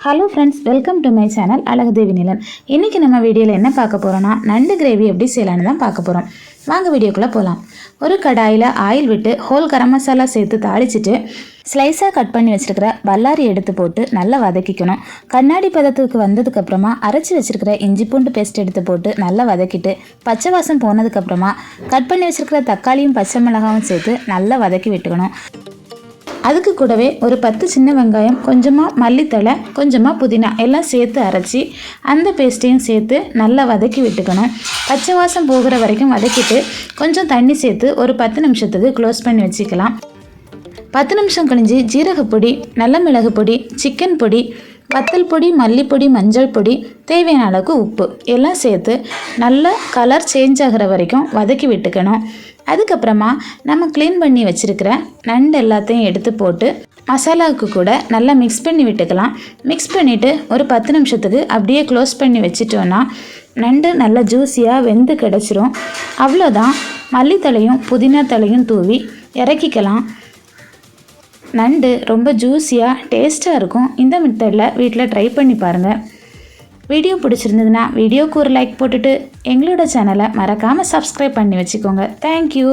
Hello friends welcome to my channel Azhagudevi Nilan இன்றைக்கி நம்ம வீடியோவில் என்ன பார்க்க போகிறோன்னா நண்டு கிரேவி எப்படி செய்யலான்னு தான் பார்க்க போகிறோம் வாங்க வீடியோக்குள்ளே போகலாம் ஒரு கடாயில் ஆயில் விட்டு ஹோல் கரம் மசாலா சேர்த்து தாளிச்சிட்டு ஸ்லைஸாக கட் பண்ணி வச்சுருக்கிற வல்லாரி எடுத்து போட்டு நல்லா வதக்கிக்கணும். கண்ணாடி பதத்துக்கு வந்ததுக்கப்புறமா அரைச்சி வச்சுருக்கிற இஞ்சி பூண்டு பேஸ்ட் எடுத்து போட்டு நல்லா வதக்கிட்டு பச்சை வாசம் போனதுக்கப்புறமா கட் பண்ணி வச்சுருக்கிற தக்காளியும் பச்சை மிளகாவும் சேர்த்து நல்லா வதக்கி விட்டுக்கணும். அதுக்கு கூடவே ஒரு பத்து சின்ன வெங்காயம் கொஞ்சமாக மல்லித்தழை கொஞ்சமாக புதினா எல்லாம் சேர்த்து அரைச்சி அந்த பேஸ்ட்டையும் சேர்த்து நல்லா வதக்கி விட்டுக்கணும். பச்சை வாசம் போகிற வரைக்கும் வதக்கிட்டு கொஞ்சம் தண்ணி சேர்த்து ஒரு பத்து நிமிஷத்துக்கு க்ளோஸ் பண்ணி வச்சுக்கலாம். பத்து நிமிஷம் கழிஞ்சு ஜீரகப்பொடி நல்ல மிளகு பொடி சிக்கன் பொடி வத்தல் பொடி மல்லிப்பொடி மஞ்சள் பொடி தேவையான அளவுக்கு உப்பு. எல்லாம் சேர்த்து நல்லா கலர் சேஞ்ச் ஆகிற வரைக்கும் வதக்கி விட்டுக்கணும். அதுக்கப்புறமா நம்ம க்ளீன் பண்ணி வச்சுருக்கிற நண்டு எல்லாத்தையும் எடுத்து போட்டு மசாலாவுக்கு கூட நல்லா மிக்ஸ் பண்ணி விட்டுக்கலாம். மிக்ஸ் பண்ணிவிட்டு ஒரு பத்து நிமிஷத்துக்கு அப்படியே க்ளோஸ் பண்ணி வச்சிட்டோன்னா நண்டு நல்லா ஜூஸியாக வெந்து கிடச்சிரும். அவ்வளோதான் மல்லித்தலையும் புதினா தலையும் தூவி இறக்கிக்கலாம். நண்டு ரொம்ப ஜூஸியாக டேஸ்ட்டாக இருக்கும். இந்த மெத்தடில் வீட்டில் ட்ரை பண்ணி பாருங்கள் வீடியோ பிடிச்சிருந்ததுன்னா வீடியோக்கு ஒரு லைக் போட்டுட்டு எங்களோட சேனலை மறக்காமல் சப்ஸ்கிரைப் பண்ணி வச்சுக்கோங்க. தேங்க்யூ